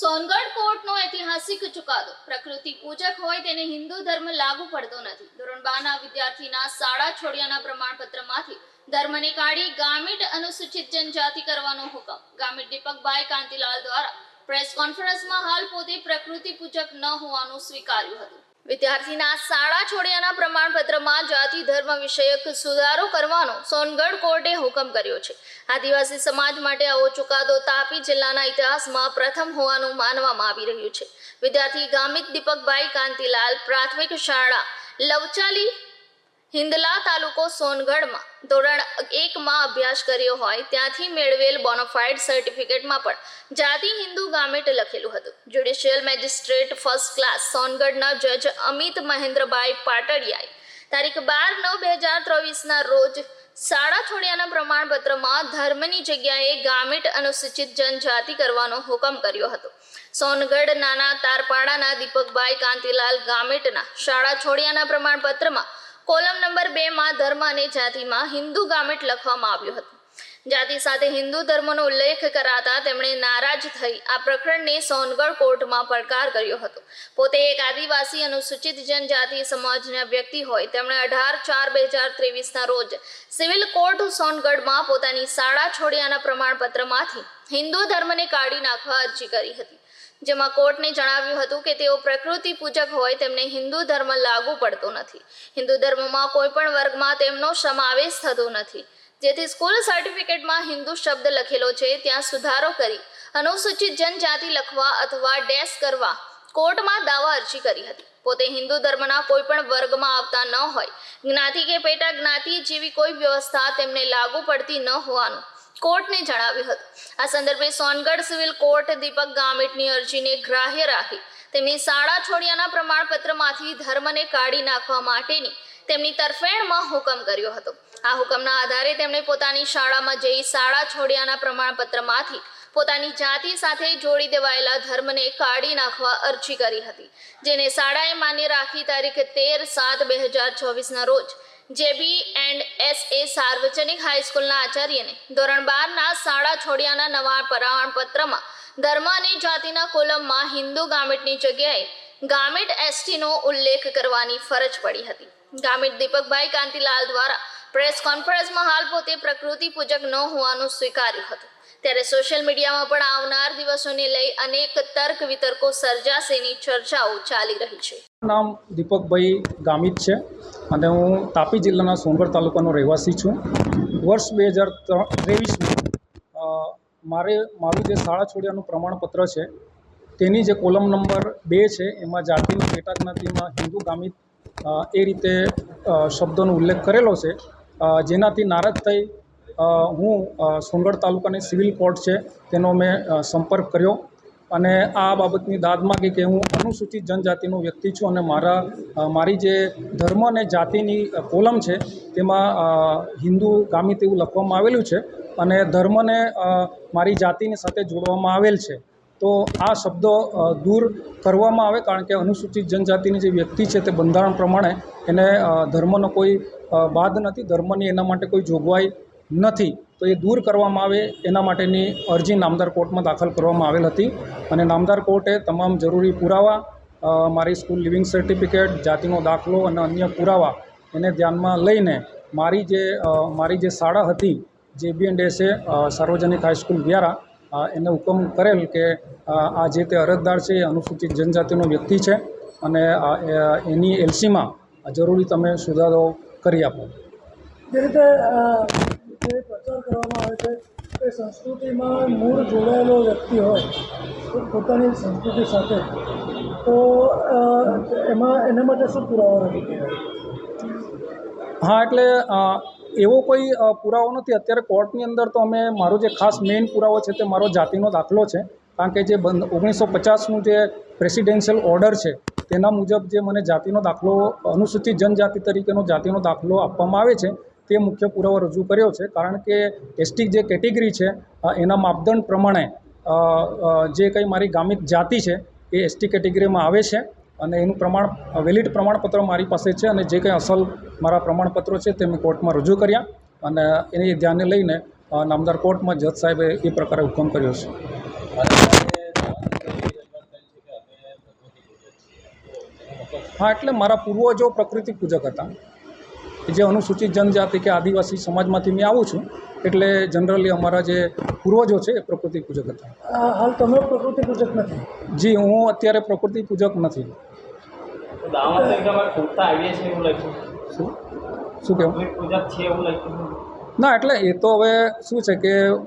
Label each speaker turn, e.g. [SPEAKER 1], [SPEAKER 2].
[SPEAKER 1] સોનગઢ કોર્ટનો ઐતિહાસિક ચુકાદો. પ્રકૃતિ પૂજક હોય તેને હિન્દુ ધર્મ લાગુ પડતો નથી. ધોરણ બારના વિદ્યાર્થીના શાળા છોડ્યાના પ્રમાણપત્રમાંથી ધર્મને કાઢી ગામિડ અનુસૂચિત જનજાતિ કરવાનો હુકમ. ગામિડ દીપકભાઈ કાંતિલાલ દ્વારા પ્રેસ કોન્ફરન્સમાં હાલ પોતે પ્રકૃતિ પૂજક ન હોવાનું સ્વીકાર્યું હતું. વિદ્યાર્થીના શાળા છોડ્યાના પ્રમાણપત્રમાં જાતિ ધર્મ વિષયક સુધારો કરવાનો સોનગઢ કોર્ટે હુકમ કર્યો છે. આદિવાસી સમાજ માટે આવો ચુકાદો તાપી જિલ્લાના ઇતિહાસમાં પ્રથમ હોવાનું માનવામાં આવી રહ્યું છે. વિદ્યાર્થી ગામિત દીપકભાઈ કાંતિલાલ પ્રાથમિક શાળા લવચાલી હિંદલા તાલુકો સોનગઢમાં ધોરણ એકમાં અભ્યાસ કર્યો હોય ત્યાંથી મેળવેલ બોનોફાઇડ સર્ટિફિકેટમાં પણ જાતિ હિન્દુ ગામેટ લખેલું હતું. જ્યુડિશિયલ મેજિસ્ટ્રેટ ફર્સ્ટ ક્લાસ સોનગઢના જજ અમિત મહેન્દ્રભાઈ પાટડિયાએ તારીખ બાર નવ બે હજાર ત્રેવીસના રોજ શાળા છોડ્યાના પ્રમાણપત્રમાં ધર્મની જગ્યાએ ગામિટ અનુસૂચિત જનજાતિ કરવાનો હુકમ કર્યો હતો. સોનગઢ નાના તારપાડાના દીપકભાઈ કાંતિલાલ ગામિટના શાળા છોડ્યાના પ્રમાણપત્રમાં કોલમ નંબર બે માં ધર્મ અને જાતિમાં હિન્દુ ગામિટ લખવામાં આવ્યું હતું. જાતિ સાથે હિન્દુ ધર્મનો ઉલ્લેખ કરાતા તેમણે નારાજ થઈ આ પ્રકરણને સોનગઢ કોર્ટમાં પડકાર કર્યો હતો. પોતે એક આદિવાસી અનુસૂચિત જનજાતિ સમાજના વ્યક્તિ હોય તેમણે અઢાર ચાર બે હજાર ત્રેવીસના રોજ સિવિલ કોર્ટ સોનગઢમાં પોતાની શાળા છોડ્યાના પ્રમાણપત્રમાંથી હિન્દુ ધર્મને કાઢી નાખવા અરજી કરી હતી. જેમાં કોર્ટને જણાવ્યું હતું કે તેઓ પ્રકૃતિ પૂજક હોય, તેમને હિન્દુ ધર્મ લાગુ પડતો નથી. હિન્દુ ધર્મમાં કોઈ પણ વર્ગમાં તેમનો સમાવેશ થતો નથી. જેથી સ્કૂલ સર્ટિફિકેટમાં હિન્દુ શબ્દ લખેલો છે, ત્યાં સુધારો કરી, અનુસૂચિત જનજાતિ લખવા અથવા ડેશ કરવા કોર્ટમાં દાવા અરજી કરી હતી. પોતે હિન્દુ ધર્મના કોઈ પણ વર્ગમાં આવતા ન હોય. જ્ઞાતિ કે પેટા જ્ઞાતિ જેવી કોઈ વ્યવસ્થા તેમને લાગુ પડતી ન હોવાનું કોર્ટને જણાવ્યું હતું. આ સંદર્ભે સોનગઢ સિવિલ કોર્ટ દીપક ગામિતની અરજીને ગ્રાહ્ય રાખી તેમની શાળા છોડ્યાના પ્રમાણપત્રમાંથી ધર્મને કાઢી નાખવા માટેની તેમની તરફેણમાં હુકમ કર્યો હતો. આ હુકમના આધારે તેમણે પોતાની શાળામાં જઈ શાળા છોડ્યાના પ્રમાણપત્રમાંથી પોતાની જાતિ સાથે જોડી દેવાયેલા ધર્મને કાઢી નાખવા અરજી કરી હતી, જેને શાળાએ માન્ય રાખી તારીખ તેર સાત બે હજાર ચોવીસના રોજ જેબી એન્ડ એ સાર્વજનિક હાઈસ્કૂલના આચાર્યને ધોરણ બારના શાળા છોડ્યાના નવા પ્રમાણપત્રમાં ધર્મ અને જાતિના કોલમમાં હિન્દુ ગામિટની જગ્યાએ ગામિટ એસટીનો ઉલ્લેખ કરવાની ફરજ પડી હતી. ગામિટ દીપકભાઈ કાંતિલાલ દ્વારા પ્રેસ કોન્ફરન્સમાં હાલ પોતે પ્રકૃતિ પૂજક ન હોવાનું સ્વીકાર્યું હતું. ત્યારે સોશિયલ મીડિયામાં પણ આવનાર દિવસોને લઈ અનેક તર્ક વિતર્કો સર્જાશેની ચર્ચાઓ ચાલી રહી છે.
[SPEAKER 2] નામ દીપકભાઈ ગામિત છે અને હું તાપી જિલ્લાના સોનગઢ તાલુકાનો રહેવાસી છું. વર્ષ બે હજાર ત્રેવીસમાં મારે, મારું જે શાળા છોડ્યાનું પ્રમાણપત્ર છે, તેની જે કોલમ નંબર બે છે, એમાં જાતિની પેટાજ્ઞાતિમાં હિન્દુ, ગામિત એ રીતે શબ્દોનો ઉલ્લેખ કરેલો છે. જેનાથી નારાજ થઈ હું સોનગઢ તાલુકાની સિવિલ કોર્ટ છે, તેનો મેં સંપર્ક કર્યો. અને આ બાબતની દાદ માગી કે હું અનુસૂચિત જનજાતિનો વ્યક્તિ છું અને મારા મારી જે ધર્મ અને જાતિની કોલમ છે, તેમાં હિન્દુ ગામિત એવું લખવામાં આવેલું છે. અને ધર્મને મારી જાતિની સાથે જોડવામાં આવેલ છે. તો આ શબ્દો દૂર કરવામાં આવે, કારણ કે અનુસૂચિત જનજાતિની જે વ્યક્તિ છે તે બંધારણ પ્રમાણે એને ધર્મનો કોઈ બાદ નથી, ધર્મની એના માટે કોઈ જોગવાઈ નથી. તો એ દૂર કરવામાં આવે, એના માટેની અરજી નામદાર કોર્ટમાં દાખલ કરવામાં આવેલ હતી. અને નામદાર કોર્ટે તમામ જરૂરી પુરાવા મારી સ્કૂલ લિવિંગ સર્ટિફિકેટ, જાતિનો દાખલો અને અન્ય પુરાવા એને ધ્યાનમાં લઈને મારી જે મારી જે શાળા હતી, જે બી એન્ડ એસે સાર્વજનિક હાઈસ્કૂલ વ્યારા એને હુકમ કરેલ કે આ જે તે અરજદાર છે એ અનુસૂચિત જનજાતિનો વ્યક્તિ છે. અને એની એલસીમાં જરૂરી તમે સુધારો કરી આપો.
[SPEAKER 3] જે રીતે જે પ્રચાર કરવામાં આવે છે કે સંસ્કૃતિમાં મૂળ જોડાયેલો વ્યક્તિ હોય તો પોતાની સંસ્કૃતિ સાથે તો એમાં એના માટે શું પુરાવો નથી?
[SPEAKER 2] હા એટલે એવો કોઈ પુરાવો નથી. અત્યારે કોર્ટની અંદર તો અમે મારો જે ખાસ મેઇન પુરાવો છે તે મારો જાતિનો દાખલો છે. કારણ કે જે બંધ ઓગણીસો પચાસનું જે પ્રેસિડેન્શિયલ ઓર્ડર છે, તેના મુજબ જે મને જાતિનો દાખલો અનુસૂચિત જનજાતિ તરીકેનો જાતિનો દાખલો આપવામાં આવે છે, તે મુખ્ય પુરાવો રજૂ કર્યો છે. કારણ કે એસટી જે કેટેગરી છે એના માપદંડ પ્રમાણે જે કંઈ મારી ગામિત જાતિ છે, એ એસટી કેટેગરીમાં આવે છે અને એનું પ્રમાણ વેલિડ પ્રમાણપત્ર મારી પાસે છે અને જે કંઈ અસલ મારા પ્રમાણપત્રો છે, તે મેં કોર્ટમાં રજૂ કર્યા અને એને ધ્યાને લઈને નામદાર કોર્ટમાં જજ સાહેબે એ પ્રકારે હુકમ કર્યો છે. હા એટલે મારા પૂર્વજો પ્રકૃતિ પૂજક હતા. જે અનુસૂચિત જનજાતિ કે આદિવાસી સમાજમાંથી મેં આવું છું એટલે જનરલી અમારા જે પૂર્વજો છે એ પ્રકૃતિ પૂજક હતા.
[SPEAKER 3] હાલ તમે પ્રકૃતિ પૂજક નથી?
[SPEAKER 2] જી હું અત્યારે પ્રકૃતિ પૂજક નથી. શું? શું કહેવું
[SPEAKER 4] પૂજક છે એવું લખ્યું
[SPEAKER 2] ના એટલે એ તો હવે શું છે કે